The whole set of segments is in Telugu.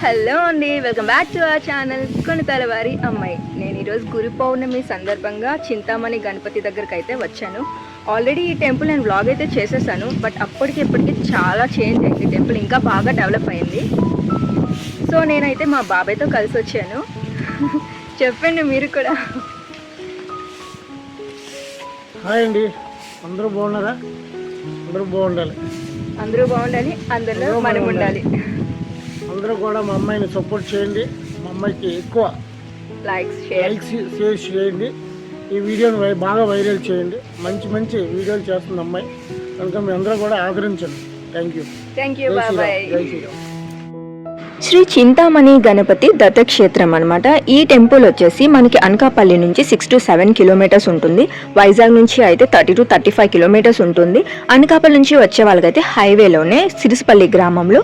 హలో అండి welcome back to our channel కొన్ని తలవారి అమ్మాయి. నేను ఈరోజు గురు పౌర్ణమి సందర్భంగా చింతామణి గణపతి దగ్గరికి అయితే వచ్చాను. ఆల్రెడీ ఈ టెంపుల్ నేను వ్లాగ్ అయితే చేసేసాను బట్ అప్పటికి ఇప్పటికి చాలా చేంజ్ అయింది. టెంపుల్ ఇంకా బాగా డెవలప్ అయింది. సో నేనైతే మా బాబాయ్తో కలిసి వచ్చాను. చెప్పండి మీరు కూడా. హాయ్ అండి. అందరూ బాగున్నారా? అందరూ బాగుండాలి. అందరూ బాగుండాలి అందరిలో మనం ఉండాలి. అందరూ కూడా మా అమ్మాయిని సపోర్ట్ చేయండి. మా అమ్మాయికి ఎక్కువ లైక్స్ లైక్స్ షేర్ చేయండి. ఈ వీడియోని బాగా వైరల్ చేయండి. మంచి మంచి వీడియోలు చేస్తుంది అమ్మాయి. కనుక మీ అందరూ కూడా ఆదరించండి. థ్యాంక్ యూ థ్యాంక్ యూ బాబాయ్ శ్రీ చింతామణి గణపతి దత్తక్షేత్రం అనమాట ఈ టెంపుల్ వచ్చేసి మనకి అనకాపల్లి నుంచి సిక్స్ టు సెవెన్ కిలోమీటర్స్ ఉంటుంది. వైజాగ్ నుంచి అయితే thirty two thirty five kilometres ఉంటుంది. అనకాపల్లి నుంచి వచ్చే వాళ్ళకైతే హైవేలోనే సిరిసిపల్లి గ్రామంలో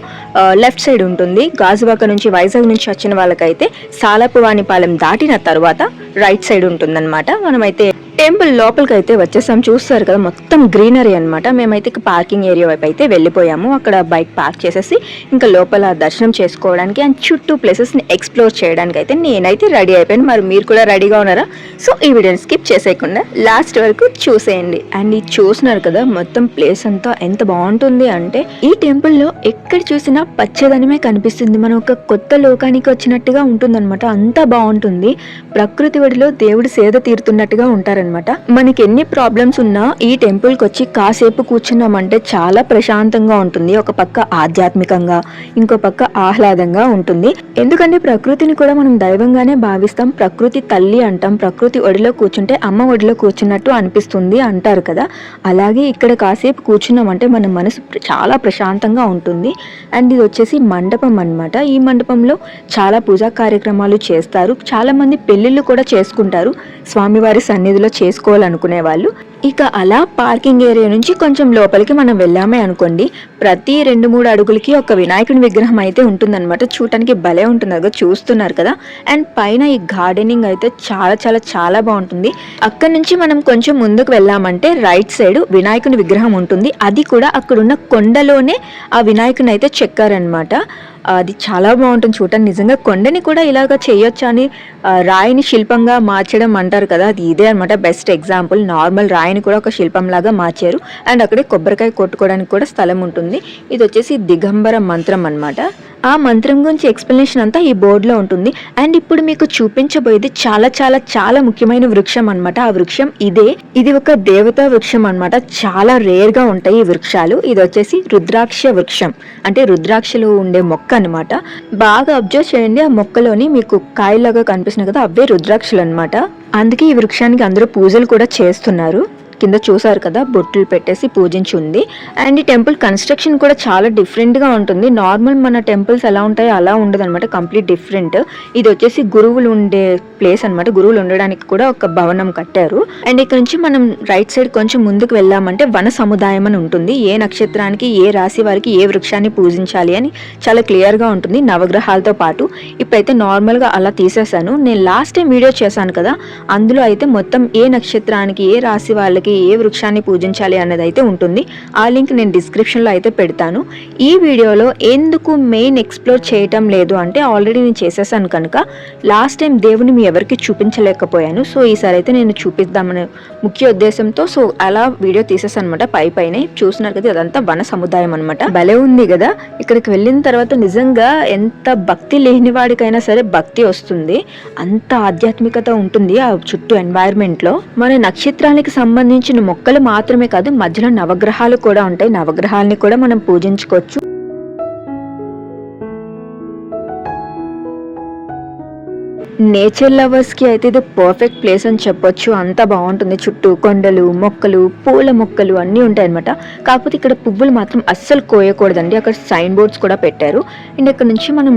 లెఫ్ట్ సైడ్ ఉంటుంది. గాజువాక నుంచి వైజాగ్ నుంచి వచ్చిన వాళ్ళకైతే సాలపువానిపాలెం దాటిన తర్వాత రైట్ సైడ్ ఉంటుందన్నమాట. మనమైతే టెంపుల్ లోపలికి అయితే వచ్చేసాం. చూస్తారు కదా మొత్తం గ్రీనరీ అన్నమాట. మేమైతే పార్కింగ్ ఏరియా వైపు అయితే వెళ్ళిపోయాము. అక్కడ బైక్ పార్క్ చేసేసి ఇంకా లోపల దర్శనం చేసుకోవడానికి అండ్ చుట్టూ ప్లేసెస్ని ఎక్స్ప్లోర్ చేయడానికి అయితే నేనైతే రెడీ అయిపోయాను. మరి మీరు కూడా రెడీగా ఉన్నారా? సో ఈ వీడియోని స్కిప్ చేసేయకుండా లాస్ట్ వరకు చూసేయండి. అండ్ ఇది చూసినారు కదా మొత్తం ప్లేస్ అంతా ఎంత బాగుంటుంది అంటే ఈ టెంపుల్లో ఎక్కడ చూసినా పచ్చదనమే కనిపిస్తుంది. మనం ఒక కొత్త లోకానికి వచ్చినట్టుగా ఉంటుందన్నమాట. అంతా బాగుంటుంది. ప్రకృతి ఒడిలో దేవుడు సేద తీరుతున్నట్టుగా అనమాట మనకి ఎన్ని ప్రాబ్లమ్స్ ఉన్నా ఈ టెంపుల్కి వచ్చి కాసేపు కూర్చున్నామంటే చాలా ప్రశాంతంగా ఉంటుంది. ఒక పక్క ఆధ్యాత్మికంగా ఇంకో పక్క ఆహ్లాదంగా ఉంటుంది. ఎందుకంటే ప్రకృతిని కూడా మనం దైవంగానే భావిస్తాం. ప్రకృతి తల్లి అంటాం. ప్రకృతి ఒడిలో కూర్చుంటే అమ్మ ఒడిలో కూర్చున్నట్టు అనిపిస్తుంది అంటారు కదా. అలాగే ఇక్కడ కాసేపు కూర్చున్నామంటే మన మనసు చాలా ప్రశాంతంగా ఉంటుంది. అండ్ ఇది వచ్చేసి మండపం అన్నమాట. ఈ మండపంలో చాలా పూజా కార్యక్రమాలు చేస్తారు. చాలా మంది కూడా చేసుకుంటారు. స్వామివారి సన్నిధిలో చేసుకోవాలనుకునే వాళ్ళు. ఇక అలా పార్కింగ్ ఏరియా నుంచి కొంచెం లోపలికి మనం వెళ్ళామే అనుకోండి ప్రతి రెండు మూడు అడుగులకి ఒక వినాయకుని విగ్రహం అయితే ఉంటుందన్నమాట. చూడటానికి భలే ఉంటుంది. కదా చూస్తున్నారు కదా? అండ్ పైన ఈ గార్డెనింగ్ అయితే చాలా చాలా చాలా బాగుంటుంది. అక్కడ నుంచి మనం కొంచెం ముందుకు వెళ్ళామంటే రైట్ సైడ్ వినాయకుని విగ్రహం ఉంటుంది. అది కూడా అక్కడున్న కొండలోనే ఆ వినాయకుని అయితే చెక్కారనమాట అది చాలా బాగుంటుంది. చూడటానికి నిజంగా కొండని కూడా ఇలాగ చేయొచ్చు అని రాయిని శిల్పంగా మార్చడం అంటారు కదా అది ఇదే అనమాట బెస్ట్ ఎగ్జాంపుల్. నార్మల్ రాయిని కూడా ఒక శిల్పం లాగా మార్చారు. అండ్ అక్కడే కొబ్బరికాయ కొట్టుకోవడానికి కూడా స్థలం ఉంటుంది. ఇది వచ్చేసి దిగంబర మంత్రం అన్నమాట. ఆ మంత్రం గురించి ఎక్స్ప్లెనేషన్ అంతా ఈ బోర్డులో ఉంటుంది. అండ్ ఇప్పుడు మీకు చూపించబోయేది చాలా చాలా చాలా ముఖ్యమైన వృక్షం అన్నమాట. ఆ వృక్షం ఇదే. ఇది ఒక దేవతా వృక్షం అన్నమాట. చాలా రేర్గా ఉంటాయి ఈ వృక్షాలు. ఇది వచ్చేసి రుద్రాక్ష వృక్షం. అంటే రుద్రాక్షలో ఉండే మొక్క అన్నమాట. బాగా అబ్జర్వ్ చేయండి. ఆ మొక్కలోని మీకు కాయలాగా కనిపిస్తున్నాయి కదా అవే రుద్రాక్షలు అన్నమాట. అందుకే ఈ వృక్షానికి అందరూ పూజలు కూడా చేస్తున్నారు. కింద చూసారు కదా బొట్టులు పెట్టేసి పూజించి ఉంది. అండ్ ఈ టెంపుల్ కన్స్ట్రక్షన్ కూడా చాలా డిఫరెంట్గా ఉంటుంది. నార్మల్ మన టెంపుల్స్ ఎలా ఉంటాయో అలా ఉండదు అనమాట కంప్లీట్ డిఫరెంట్ ఇది వచ్చేసి గురువులు ఉండే ప్లేస్ అన్నమాట. గురువులు ఉండడానికి కూడా ఒక భవనం కట్టారు. అండ్ ఇక్కడ నుంచి మనం రైట్ సైడ్ కొంచెం ముందుకు వెళ్ళామంటే వన సముదాయం అని ఉంటుంది. ఏ నక్షత్రానికి ఏ రాశి వారికి ఏ వృక్షాన్ని పూజించాలి అని చాలా క్లియర్గా ఉంటుంది నవగ్రహాలతో పాటు. ఇప్పుడైతే నార్మల్గా అలా తీసేసాను. నేను లాస్ట్ టైం వీడియో చేశాను కదా అందులో అయితే మొత్తం ఏ నక్షత్రానికి ఏ రాశి వాళ్ళకి ఏ వృక్షాన్ని పూజించాలి అన్నది అయితే ఉంటుంది. ఆ లింక్ నేను డిస్క్రిప్షన్లో అయితే పెడతాను. ఈ వీడియోలో ఎందుకు మెయిన్ ఎక్స్ప్లోర్ చేయటం లేదు అంటే ఆల్రెడీ నేను చేసేసాను కనుక లాస్ట్ టైం దేవుని మీ ఎవరికి చూపించలేకపోయాను. సో ఈసారి అయితే నేను చూపిద్దామనే ముఖ్య ఉద్దేశంతో సో అలా వీడియో తీసేసాను అనమాట పై పైన. చూసినారు కదా అదంతా వన సముదాయం అనమాట భలే ఉంది కదా ఇక్కడికి వెళ్ళిన తర్వాత నిజంగా ఎంత భక్తి లేని వాడికైనా సరే భక్తి వస్తుంది. అంత ఆధ్యాత్మికత ఉంటుంది ఆ చుట్టూ ఎన్వైర్మెంట్లో మన నక్షత్రానికి పూజించిన మొక్కలు మాత్రమే కాదు మధ్యలో నవగ్రహాలు కూడా ఉంటాయి. నవగ్రహాలని కూడా మనం పూజించుకోవచ్చు. నేచర్ లవర్స్కి అయితే ఇది పర్ఫెక్ట్ ప్లేస్ అని చెప్పొచ్చు. అంత బాగుంటుంది. చుట్టూ కొండలు మొక్కలు పూల మొక్కలు అన్నీ ఉంటాయన్నమాట. కాకపోతే ఇక్కడ పువ్వులు మాత్రం అస్సలు కోయకూడదండి. అక్కడ సైన్ బోర్డ్స్ కూడా పెట్టారు. అండ్ ఇక్కడ నుంచి మనం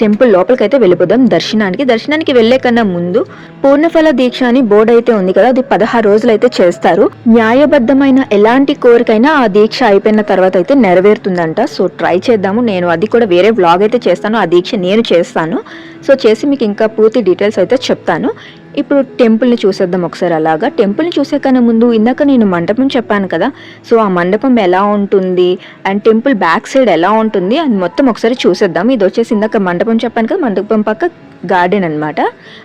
టెంపుల్ లోపలికైతే వెళ్ళిపోదాం. దర్శనానికి దర్శనానికి వెళ్ళే కన్నా ముందు పూర్ణఫల దీక్ష అని బోర్డు అయితే ఉంది కదా అది పదహారు రోజులు అయితే చేస్తారు. న్యాయబద్ధమైన ఎలాంటి కోరికైనా ఆ దీక్ష అయిపోయిన తర్వాత అయితే నెరవేరుతుందంట. సో ట్రై చేద్దాము. నేను అది కూడా వేరే వ్లాగ్ అయితే చేస్తాను. ఆ దీక్ష నేను చేస్తాను. సో చేసి మీకు ఇంకా పూర్తి డీటెయిల్స్ అయితే చెప్తాను. ఇప్పుడు టెంపుల్ని చూసేద్దాం ఒకసారి అలాగా. టెంపుల్ని చూసే కన్నా ముందు ఇందాక నేను మండపం చెప్పాను కదా సో ఆ మండపం ఎలా ఉంటుంది అండ్ టెంపుల్ బ్యాక్ సైడ్ ఎలా ఉంటుంది అది మొత్తం ఒకసారి చూసేద్దాం. ఇది వచ్చేసి ఇందాక మండపం చెప్పాను కదా మండపం పక్క గార్డెన్ అన్నమాట.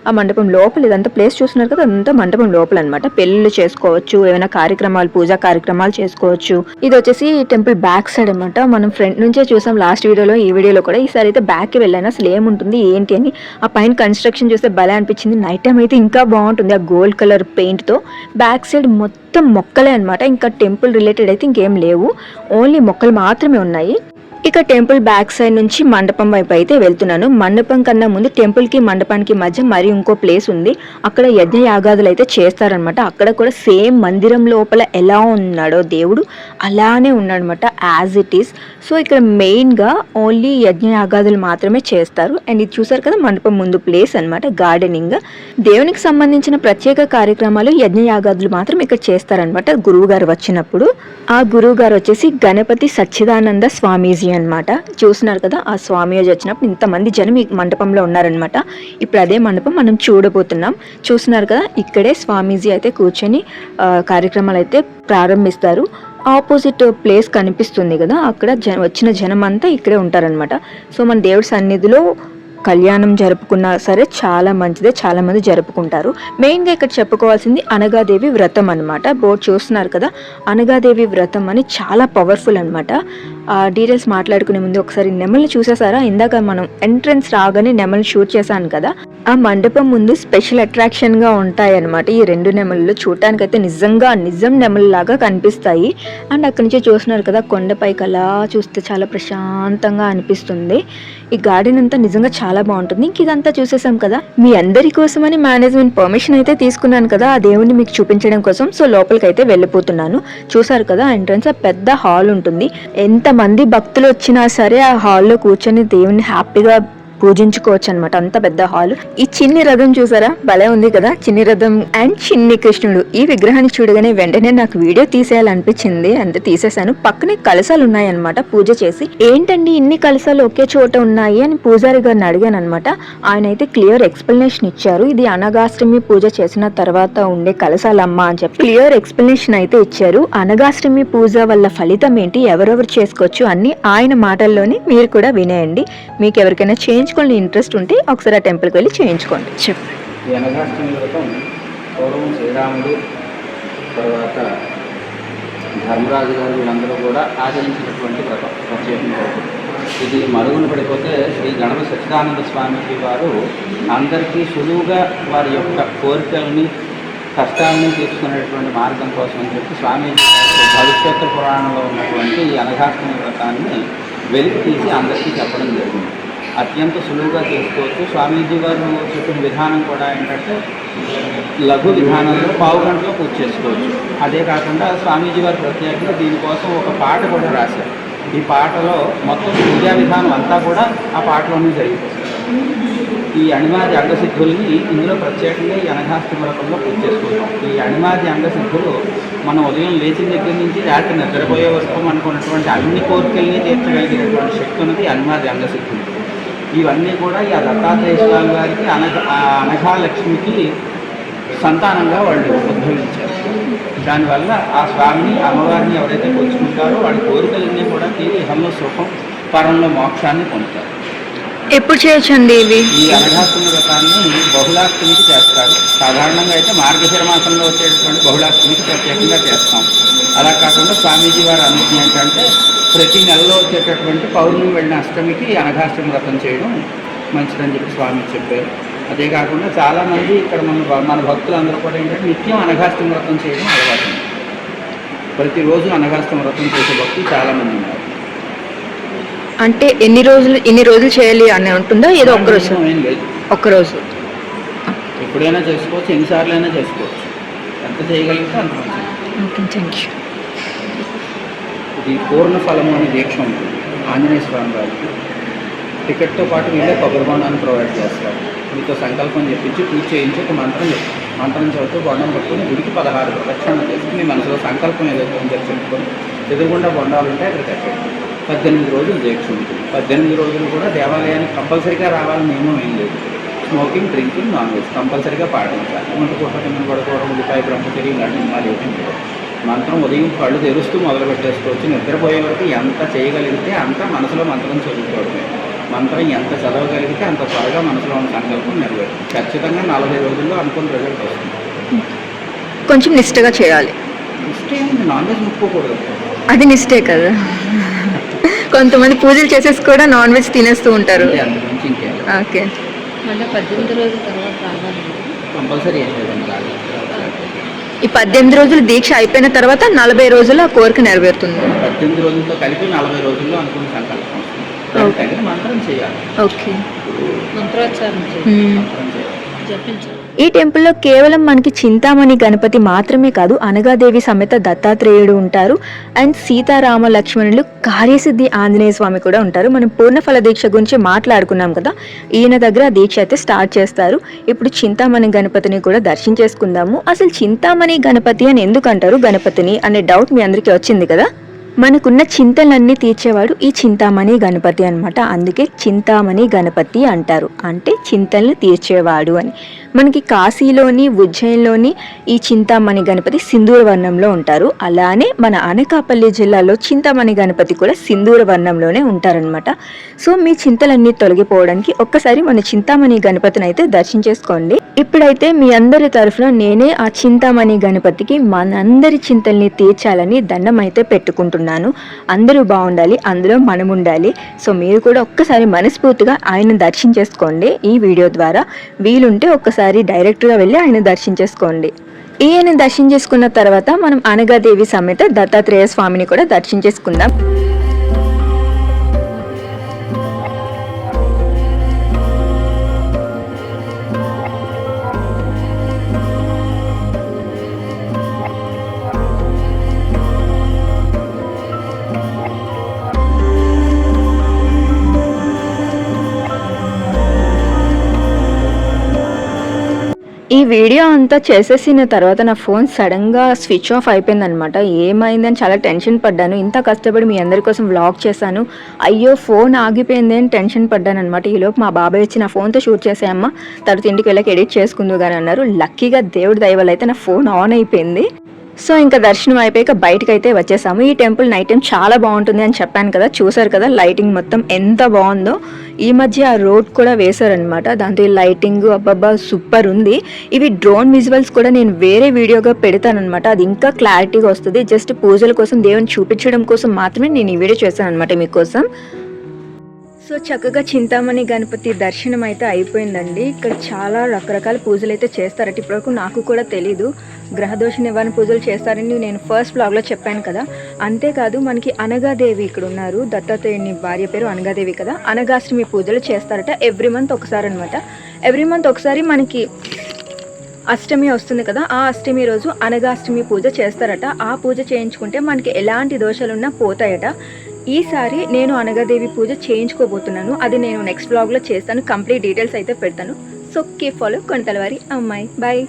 ఆ మండపం లోపల ఇదంతా ప్లేస్ చూస్తున్నారు కదా అదంతా మండపం లోపల అనమాట పెళ్ళిళ్ళు చేసుకోవచ్చు ఏమైనా కార్యక్రమాలు పూజా కార్యక్రమాలు చేసుకోవచ్చు. ఇది వచ్చేసి టెంపుల్ బ్యాక్ సైడ్ అన్నమాట. మనం ఫ్రంట్ నుంచే చూసాం లాస్ట్ వీడియోలో ఈ వీడియోలో కూడా. ఈసారి అయితే బ్యాక్కి వెళ్ళాను. అసలు ఏముంటుంది ఏంటి అని. ఆ పైన కన్స్ట్రక్షన్ చూస్తే భలే అనిపించింది. నైట్ టైం అయితే ఇంకా బాగుంటుంది. ఆ గోల్డ్ కలర్ పెయింట్తో. బ్యాక్ సైడ్ మొత్తం మొక్కలే అన్నమాట. ఇంకా టెంపుల్ రిలేటెడ్ అయితే ఇంకేం లేవు. ఓన్లీ మొక్కలు మాత్రమే ఉన్నాయి. ఇక టెంపుల్ బ్యాక్ సైడ్ నుంచి మండపం వైపు అయితే వెళ్తున్నాను. మండపం కన్నా ముందు టెంపుల్కి మండపానికి మధ్య మరి ఇంకో ప్లేస్ ఉంది. అక్కడ యజ్ఞ యాగాదులు అయితే చేస్తారనమాట అక్కడ కూడా సేమ్ మందిరం లోపల ఎలా ఉన్నాడో దేవుడు అలానే ఉన్నాడనమాట యాజ్ ఇట్ ఈస్ సో ఇక్కడ మెయిన్గా ఓన్లీ యజ్ఞ యాగాదులు మాత్రమే చేస్తారు. అండ్ ఇది చూసారు కదా మండపం ముందు ప్లేస్ అన్నమాట గార్డెనింగ్ దేవునికి సంబంధించిన ప్రత్యేక కార్యక్రమాలు యజ్ఞ యాగాదులు మాత్రం ఇక్కడ చేస్తారనమాట గురువు గారు వచ్చినప్పుడు. ఆ గురువు గారు వచ్చేసి గణపతి సచ్చిదానంద స్వామీజీ అన్నమాట. చూస్తున్నారు కదా ఆ స్వామీజీ వచ్చినప్పుడు ఇంతమంది జనం ఈ మండపంలో ఉన్నారనమాట ఇప్పుడు అదే మండపం మనం చూడబోతున్నాం. చూస్తున్నారు కదా ఇక్కడే స్వామీజీ అయితే కూర్చొని కార్యక్రమాలు అయితే ప్రారంభిస్తారు. ఆపోజిట్ ప్లేస్ కనిపిస్తుంది కదా అక్కడ జన వచ్చిన జనం అంతా ఇక్కడే ఉంటారనమాట సో మన దేవుడి సన్నిధిలో కళ్యాణం జరుపుకున్నా సరే చాలా మంచిదే చాలామంది జరుపుకుంటారు. మెయిన్గా ఇక్కడ చెప్పుకోవాల్సింది అనగాదేవి వ్రతం అన్నమాట. బోర్డు చూస్తున్నారు కదా అనగాదేవి వ్రతం అని చాలా పవర్ఫుల్ అనమాట డీటెయిల్స్ మాట్లాడుకునే ముందు ఒకసారి నెమల్ని చూసేసారా? ఇందాక మనం ఎంట్రన్స్ రాగానే నెమల్ని షూట్ చేశాను కదా ఆ మండపం ముందు స్పెషల్ అట్రాక్షన్గా ఉంటాయి అనమాట ఈ రెండు నెమళ్ళు చూడటానికి అయితే నిజంగా నిజం నెమలిలాగా కనిపిస్తాయి. అండ్ అక్కడి నుంచి చూస్తున్నారు కదా కొండపైకి అలా చూస్తే చాలా ప్రశాంతంగా అనిపిస్తుంది. ఈ గార్డెన్ అంతా నిజంగా చాలా బాగుంటుంది. ఇంక ఇదంతా చూసేసాం కదా. మీ అందరి కోసమని మేనేజ్మెంట్ పర్మిషన్ అయితే తీసుకున్నాను కదా ఆ దేవుణ్ణి మీకు చూపించడం కోసం. సో లోపలికి అయితే వెళ్ళిపోతున్నాను. చూసారు కదా ఎంట్రన్స్ ఆ పెద్ద హాల్ ఉంటుంది. ఎంత మంది భక్తులు వచ్చినా సరే ఆ హాల్లో కూర్చొని దేవుని హ్యాపీగా పూజించుకోవచ్చు అనమాట అంత పెద్ద హాల్. ఈ చిన్ని రథం చూసారా? భలే ఉంది కదా? చిన్ని రథం అండ్ చిన్ని కృష్ణుడు. ఈ విగ్రహాన్ని చూడగానే వెంటనే నాకు వీడియో తీసేయాలనిపించింది. అంతే తీసేశాను. పక్కనే కలశాలు ఉన్నాయన్నమాట పూజ చేసి. ఏంటండి ఇన్ని కలశాలు ఒకే చోట ఉన్నాయి అని పూజారి గారిని అడిగాను అనమాట ఆయన అయితే క్లియర్ ఎక్స్ప్లెనేషన్ ఇచ్చారు. ఇది అనగాష్టమి పూజ చేసిన తర్వాత ఉండే కలశాలమ్మ అని చెప్పి క్లియర్ ఎక్స్ప్లెనేషన్ అయితే ఇచ్చారు. అనగాష్టమి పూజ వల్ల ఫలితం ఏంటి? ఎవరెవరు చేసుకోవచ్చు? అన్ని ఆయన మాటల్లోనే మీరు కూడా వినేయండి. మీకు ఎవరికైనా చేంజ్ చేయించుకోవాలని ఇంట్రెస్ట్ ఉంటే ఒకసారి ఆ టెంపుల్కి వెళ్ళి చేయించుకోండి. చెప్పు ఈ అనగాష్టమి వ్రతం పూర్వం శ్రీరాముడు తర్వాత ధర్మరాజు గారు వీళ్ళందరూ కూడా ఆచరించినటువంటి వ్రతం ప్రత్యేకంగా ఇది మరుగున పడిపోతే శ్రీ గణపతి సచ్చిదానంద స్వామీజీ వారు అందరికీ సులువుగా వారి యొక్క కోరికల్ని కష్టాలని తీర్చుకునేటువంటి మార్గం కోసం అని చెప్పి స్వామీజీ భవిష్యత్తు పురాణంలో ఉన్నటువంటి ఈ అనగాష్టమి వ్రతాన్ని వెలికి తీసి అందరికీ చెప్పడం జరిగింది. అత్యంత సులువుగా చేసుకోవచ్చు. స్వామీజీ గారు చెప్పిన విధానం కూడా ఏంటంటే లఘు విధానంలో పావు గంటలో పూజ చేసుకోవచ్చు. అదే కాకుండా స్వామీజీ గారు ప్రత్యేకంగా దీనికోసం ఒక పాట కూడా రాశారు. ఈ పాటలో మొత్తం పూజా విధానం అంతా కూడా ఆ పాటలోనే జరిగిపోతుంది ఈ అణిమాది అంగసిద్ధుల్ని ఇందులో ప్రత్యేకంగా ఈ అనఘాస్తి వ్రతంలో పూజ చేసుకుంటాం. ఈ అణిమాది అంగసిద్ధులు మనం ఉదయం లేచిన దగ్గర నుంచి రాత్రి నిద్రపోయే వరకు అనుకున్నటువంటి అన్ని కోరికల్ని తీర్చగలిగినటువంటి శక్తి ఉన్నది అణిమాది అంగసిద్ధులు. ఇవన్నీ కూడా ఈ దత్తాత్రేయ స్వామి గారికి అనఘ అనఘాలక్ష్మికి సంతానంగా వాళ్ళు ఉద్భవించారు. దానివల్ల ఆ స్వామిని అమ్మవారిని ఎవరైతే కొలుచుకుంటారో వాళ్ళ కోరికలన్నీ కూడా తీరి ఇహంలో సుఖం పరంలో మోక్షాన్ని పొందుతారు. ఎప్పుడు చేయొచ్చండి ఇవి? ఈ అనఘాష్టమి వ్రతాన్ని బహుళాష్టమికి చేస్తారు. సాధారణంగా అయితే మార్గశిర మాసంలో వచ్చేటటువంటి బహుళాష్టమికి ప్రత్యేకంగా చేస్తాం. అలా కాకుండా స్వామీజీ వారి అనుజ్ఞ ఏంటంటే ప్రతి నెలలో వచ్చేటటువంటి పౌర్ణమి వెళ్ళిన అష్టమికి అనఘాష్టమి వ్రతం చేయడం మంచిదని చెప్పి స్వామి చెప్పారు. అదే కాకుండా చాలామంది ఇక్కడ మన మన భక్తులందరూ కూడా ఏంటంటే నిత్యం అనఘాష్టమి వ్రతం చేయడం అలవాటు. ప్రతిరోజు అనఘాష్టమి వ్రతం చేసే భక్తులు చాలామంది ఉన్నారు. అంటే ఎన్ని రోజులు ఇన్ని రోజులు చేయాలి అని ఉంటుందా? ఏదో ఒక్క రోజు? ఏం లేదు. ఒక్క రోజు. ఎప్పుడైనా చేసుకోవచ్చు ఎన్నిసార్లు అయినా చేసుకోవచ్చు. ఎంత చేయగలిగితే అంత మంచిది. ఓకే థ్యాంక్ యూ ఈ పూర్ణఫలము అనే దీక్ష ఉంటుంది. ఆంజనేయ స్వామి వారికి. టికెట్తో పాటు వీళ్ళే కొబ్బరి బోండాన్ని ప్రొవైడ్ చేస్తారు. మీతో సంకల్పం చెప్పించి పూజ చేయించి ఒక మంత్రం చెప్తారు మంత్రం చదువుతూ బొండం పట్టుకుని గుడికి పదహారు ప్రదక్షిణ చేసి మీ మనసులో సంకల్పం ఏదైతే ఉందో చెప్పుకొని ఎదురుగుండా బొండాలు ఉంటే అక్కడ కట్టండి పద్దెనిమిది రోజులు దీక్ష ఉంటుంది. పద్దెనిమిది రోజులు కూడా దేవాలయానికి కంపల్సరీగా రావాలని నియమం ఏం లేదు. స్మోకింగ్ డ్రింకింగ్ నాన్ వెజ్ కంపల్సరీగా పాటించాలి. ఒంటి పూట కింద పడుకోవడం ఉల్లిపాయ బ్రహ్మచర్యం ఇలాంటి నియమాలు ఏమీ లేదు. మంత్రం ఉదయం కళ్ళు తెరుస్తూ మొదలు పెట్టేసుకోవచ్చు. నిద్రపోయే వరకు ఎంత చేయగలిగితే అంత మనసులో మంత్రం చదువుకోవడమే మంత్రం ఎంత చదవగలిగితే అంత త్వరగా మనసులో ఉన్న సంకల్పం నెరవేరుతుంది. ఖచ్చితంగా నలభై రోజుల్లో అనుకున్న రిజల్ట్ వస్తుంది. కొంచెం నిష్టగా చేయాలి. ఇష్టం నాన్ వెజ్ ముట్టుకోకూడదు. అది నిష్టే కదా. కొంతమంది పూజలు చేసేసి కూడా నాన్ వెజ్ తినేస్తూ ఉంటారు. ఓకే. మళ్ళీ పద్దెనిమిది రోజుల తర్వాత కంపల్సరీ ఏం లేదండి రాదు ఈ పద్దెనిమిది రోజులు దీక్ష అయిపోయిన తర్వాత నలభై రోజులు ఆ కోరిక నెరవేరుతుంది. పద్దెనిమిది రోజులతో కలిపి నలభై రోజుల్లో అనుకున్న సంకల్పం మంత్రం చేయాలి. ఓకే. మంత్రోచ్చారణ జపించాలి. ఈ టెంపుల్లో కేవలం మనకి చింతామణి గణపతి మాత్రమే కాదు అనగాదేవి సమేత దత్తాత్రేయుడు ఉంటారు. అండ్ సీతారామ లక్ష్మణులు కార్యసిద్ధి ఆంజనేయ స్వామి కూడా ఉంటారు. మనం పూర్ణఫల దీక్ష గురించి మాట్లాడుకున్నాం కదా ఈయన దగ్గర దీక్ష అయితే స్టార్ట్ చేస్తారు. ఇప్పుడు చింతామణి గణపతిని కూడా దర్శించేసుకుందాము అసలు చింతామణి గణపతి అని ఎందుకు అంటారు గణపతిని అనే డౌట్ మీ అందరికీ వచ్చింది కదా? మనకున్న చింతలన్నీ తీర్చేవాడు ఈ చింతామణి గణపతి అనమాట అందుకే చింతామణి గణపతి అంటారు. అంటే చింతల్ని తీర్చేవాడు అని. మనకి కాశీలోని ఉజ్జయిన్లోని ఈ చింతామణి గణపతి సింధూర వర్ణంలో ఉంటారు. అలానే మన అనకాపల్లి జిల్లాలో చింతామణి గణపతి కూడా సింధూర వర్ణంలోనే ఉంటారనమాట సో మీ చింతలన్నీ తొలగిపోవడానికి ఒక్కసారి మన చింతామణి గణపతిని అయితే దర్శించేసుకోండి. ఇప్పుడైతే మీ అందరి తరఫున నేనే ఆ చింతామణి గణపతికి మనందరి చింతల్ని తీర్చాలని దండం అయితే పెట్టుకుంటున్నాను. అందరూ బాగుండాలి అందులో మనం ఉండాలి సో మీరు కూడా ఒక్కసారి మనస్ఫూర్తిగా ఆయన దర్శించేసుకోండి ఈ వీడియో ద్వారా. వీలుంటే ఒక్కసారి డైరెక్ట్గా వెళ్ళి ఆయన దర్శించేసుకోండి ఈయన దర్శించేసుకున్న తర్వాత మనం అనగాదేవి సమేత దత్తాత్రేయ స్వామిని కూడా దర్శించేసుకుందాం ఈ వీడియో అంతా చేసేసిన తర్వాత నా ఫోన్ సడన్గా స్విచ్ ఆఫ్ అయిపోయిందనమాట ఏమైందని చాలా టెన్షన్ పడ్డాను. ఇంత కష్టపడి మీ అందరి కోసం వ్లాగ్ చేశాను. అయ్యో ఫోన్ ఆగిపోయింది అని టెన్షన్ పడ్డాను అనమాట ఈలోపు మా బాబాయ్ వచ్చి నా ఫోన్తో షూట్ చేసాయమ్మ తర్వాత ఇంటికి వెళ్ళాక ఎడిట్ చేసుకుందు కానీ అన్నారు. లక్కీగా దేవుడి దయవల్ల అయితే నా ఫోన్ ఆన్ అయిపోయింది. సో ఇంకా దర్శనం అయిపోయాక బయటకు అయితే వచ్చేసాము. ఈ టెంపుల్ నైట్ టైం చాలా బాగుంటుంది అని చెప్పాను కదా చూసారు కదా లైటింగ్ మొత్తం ఎంత బాగుందో. ఈ మధ్య ఆ రోడ్ కూడా వేశారనమాట దాంతో ఈ లైటింగ్ అబ్బబ్బా సూపర్ ఉంది. ఇవి డ్రోన్ విజువల్స్ కూడా నేను వేరే వీడియోగా పెడతానమాట అది ఇంకా క్లారిటీగా వస్తుంది. జస్ట్ పూజల కోసం దేవుని చూపించడం కోసం మాత్రమే నేను ఈ వీడియో చేశాను అనమాట మీకోసం. సో చక్కగా చింతామణి గణపతి దర్శనం అయితే అయిపోయిందండి. ఇక్కడ చాలా రకరకాల పూజలు అయితే చేస్తారట. ఇప్పటివరకు నాకు కూడా తెలీదు. గ్రహదోష నివారణ పూజలు చేస్తారని నేను ఫస్ట్ బ్లాగ్లో చెప్పాను కదా. అంతేకాదు మనకి అనగాదేవి ఇక్కడ ఉన్నారు. దత్తాత్రేయుని భార్య పేరు అనగాదేవి కదా. అనగాష్టమి పూజలు చేస్తారట ఎవ్రీ మంత్ ఒకసారి అనమాట ఎవ్రీ మంత్ ఒకసారి మనకి అష్టమి వస్తుంది కదా. ఆ అష్టమి రోజు అనగాష్టమి పూజ చేస్తారట. ఆ పూజ చేయించుకుంటే మనకి ఎలాంటి దోషాలున్నా పోతాయట. ఈసారి నేను అనగాదేవి పూజ చేయించుకోబోతున్నాను. అది నేను నెక్స్ట్ బ్లాగ్లో చేస్తాను. కంప్లీట్ డీటెయిల్స్ అయితే పెడతాను. సో కీ ఫాలో కొంతలవారి అమ్మాయి. బాయ్